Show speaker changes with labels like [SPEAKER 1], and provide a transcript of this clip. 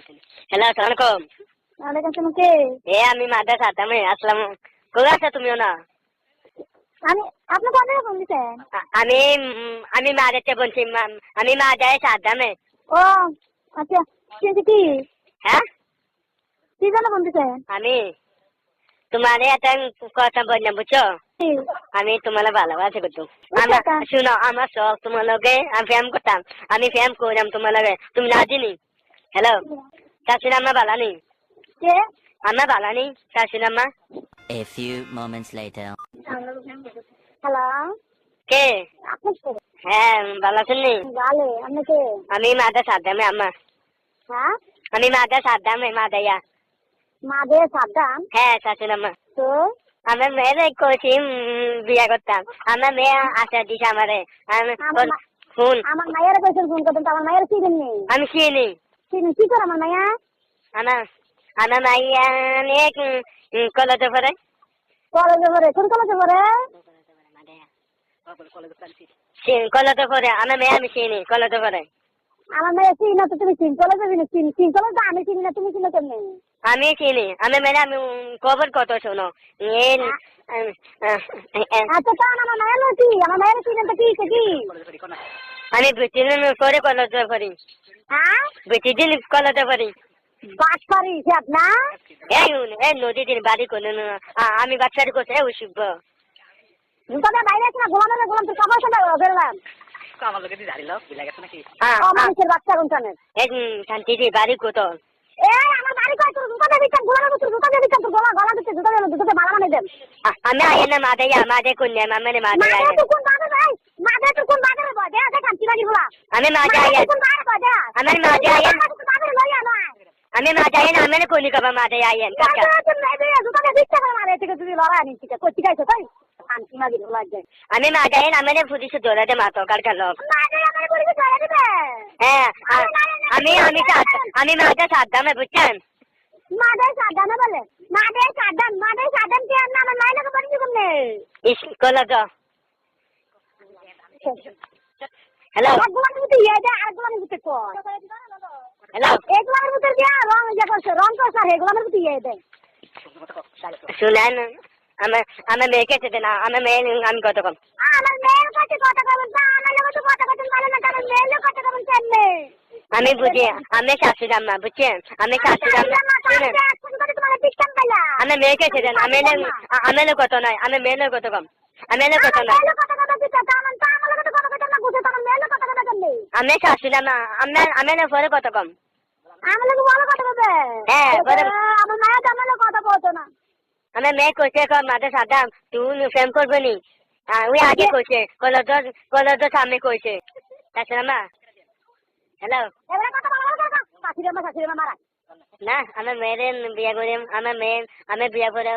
[SPEAKER 1] Hello সালামালাইকুম
[SPEAKER 2] ওয়ালাইকুম কে?
[SPEAKER 1] এ আমি মাদ্রাসা আদামে আসলাম। কোথায় আছো তুমিও না
[SPEAKER 2] আমি আপনি কোন জায়গায় ফোন দিচ্ছেন
[SPEAKER 1] আ- আমি আমি মাদারতে বলছি আমি মাদারে সাদামে
[SPEAKER 2] ও আচ্ছা কিন্তু কি?
[SPEAKER 1] হ্যাঁ?
[SPEAKER 2] কি জন্য ফোন দিচ্ছেন
[SPEAKER 1] আমি তোমার একটা কথা বললাম বুঝছ? আমি তোমার ভালোবাসি করতো
[SPEAKER 2] বুঝছ
[SPEAKER 1] আমার? শুনো আমার শখ তোমার লগে আমি ফ্যাম করতাম। আমি ফ্যাম করলাম তোমার লগে। তুমি না চিনি নেই শাশুড়ি আমার
[SPEAKER 3] A few moments later.
[SPEAKER 2] Hello
[SPEAKER 1] কে? হ্যাঁ ভালো আছেন
[SPEAKER 2] ভালো আপনি কে?
[SPEAKER 1] আমি মাদা সাদামে আমার
[SPEAKER 2] হ্যাঁ?
[SPEAKER 1] আমি মাদা সাদামে মাদাইয়া।
[SPEAKER 2] মাদে সাবধান
[SPEAKER 1] হ্যাঁ
[SPEAKER 2] তো?
[SPEAKER 1] আমার মেয়ে করছি উম, বিয়ে করতাম। আমার মেয়ে আশা দিছে আমারে। আমি
[SPEAKER 2] আমার
[SPEAKER 1] ফোন
[SPEAKER 2] আমার মায়ের কইছেন ফোন করতেন তো আমার মায়ের চিনেন
[SPEAKER 1] আমি চিনি
[SPEAKER 2] চিনি কি করে আমার মায়া
[SPEAKER 1] আমার আমার মাইয়া অনেক কলেজে পড়ে।
[SPEAKER 2] কলেজে পড়ে কোন কলেজে পড়ে?
[SPEAKER 1] কলেজে পড়ে আমার মেয়ে আমি চিনি কলেজে পড়ে।
[SPEAKER 2] আমার মেয়ে চিনি না তো তুমি চিন কলেজে চিনি চিন চিন কলেজ আমি চিনি না তুমি চিনো কেমনি?
[SPEAKER 1] আমি চিনি আমি মেয়ে আমি খবর কত শোনো।
[SPEAKER 2] আচ্ছা তো আমার মায়ের কি? আমার মায়ের চিনেন তো কি কি?
[SPEAKER 1] আমি বুঝছি করে কলেজে পড়ি।
[SPEAKER 2] হ্যাঁ?
[SPEAKER 1] বুঝছি দিন কলেজে পড়ি।
[SPEAKER 2] বাস পারি সে আপনার
[SPEAKER 1] এই এই নদী দিন বাড়ি করে আমি বাচ্চারি করছে এই শিখব
[SPEAKER 2] তবে বাইরে আছে না গোলামের গোলাম তোর কাপড় সাদা ফেরলাম
[SPEAKER 4] আমার লোকে ঝাড়ি লোক বিলা গেছে নাকি?
[SPEAKER 2] অমানুষের বাচ্চা কোনখানে
[SPEAKER 1] এই শান্তি দি বাড়ি কত?
[SPEAKER 2] এ আমার বাড়ি কয় তোর জুতা দিয়ে দিচ্ছেন গোলামের তোর জুতা দিয়ে দিচ্ছেন তোর গলা গলা জুতা দিয়ে মালা মানে দেন
[SPEAKER 1] আমি আয় না মাদে যা মাদে কন্যা মামে মাদে
[SPEAKER 2] মাদে
[SPEAKER 1] আয়
[SPEAKER 2] তুই কোন বাদে ভাই মাদে তুই কোন বাদে রে বয় দেখা কান্তি লাগি বলা
[SPEAKER 1] আমি মাদে
[SPEAKER 2] মাদে
[SPEAKER 1] আয়
[SPEAKER 2] তুই কোন বাদে কয় দেখা
[SPEAKER 1] আমার মাদে আয়
[SPEAKER 2] তুই বাদে লইয়া নয়
[SPEAKER 1] আমি মাদে আয় না আমি কোনি কবা মাদে আয় কাকা
[SPEAKER 2] মাদে তুই নেবে জুতা দিয়ে দিচ্ছে করে মারে থেকে তুই লড়া আনিস ঠিক কই ঠিক আছে তাই শান্তি মাগি বলা যায়
[SPEAKER 1] আমি মাদে আয় আমি পুলিশ ধরে দে মাতো কালকা লোক
[SPEAKER 2] মাদে আমার বলি কি ধরে দিবে
[SPEAKER 1] হ্যাঁ আমি আমি সাদ- আমি মাদে সাদ্দামে বুঝছেন
[SPEAKER 2] মাদে সাদান বলে মাদে সাদান মাদে সাদান কি আর না আমার মাইলে কে বলি কোনে
[SPEAKER 1] স্কুল হ্যালো
[SPEAKER 2] ইয়ে কর
[SPEAKER 1] হ্যালো
[SPEAKER 2] দিয়া রং ইয়ে করছে রং করছে আর এগুলোর ভিতরে ইয়ে
[SPEAKER 1] শুনেন আমার মেয়েকে না মেয়ে আমি কত কম
[SPEAKER 2] আমার মেয়ের কাছে কথা কবেন না আমার লোক তো কথা কথা বলে না কারণ মেয়ের লোক কথা কবেন কেমনে
[SPEAKER 1] আমি বুঝি আমি শাশুড়ি আম্মা বুঝছেন? আমি শাশুড়ি আম্মা শুনেন আমি মেয়েকে আমি আমি কত নয় আমি মেয়ের কত কম আমি কত নয়। আমি শাশুড়ি আমি আমি পরে কত কম।
[SPEAKER 2] আমার লোক ভালো কথা বলবে।
[SPEAKER 1] হ্যাঁ।
[SPEAKER 2] আমার আমার লোক কথা বলতো না।
[SPEAKER 1] আমি মেয়ে কইছে কর মাঝে সাদাম তুই প্রেম করবে নি? ওই আগে কইছে কলদর সামনে কইছে। তাছাড়া মা হ্যালো?
[SPEAKER 2] কথা শাশুড়ি আমার শাশুড়ি আমার মারা।
[SPEAKER 1] না আমার মেয়ের বিয়ে করে আমার মেয়ে আমি বিয়ে করে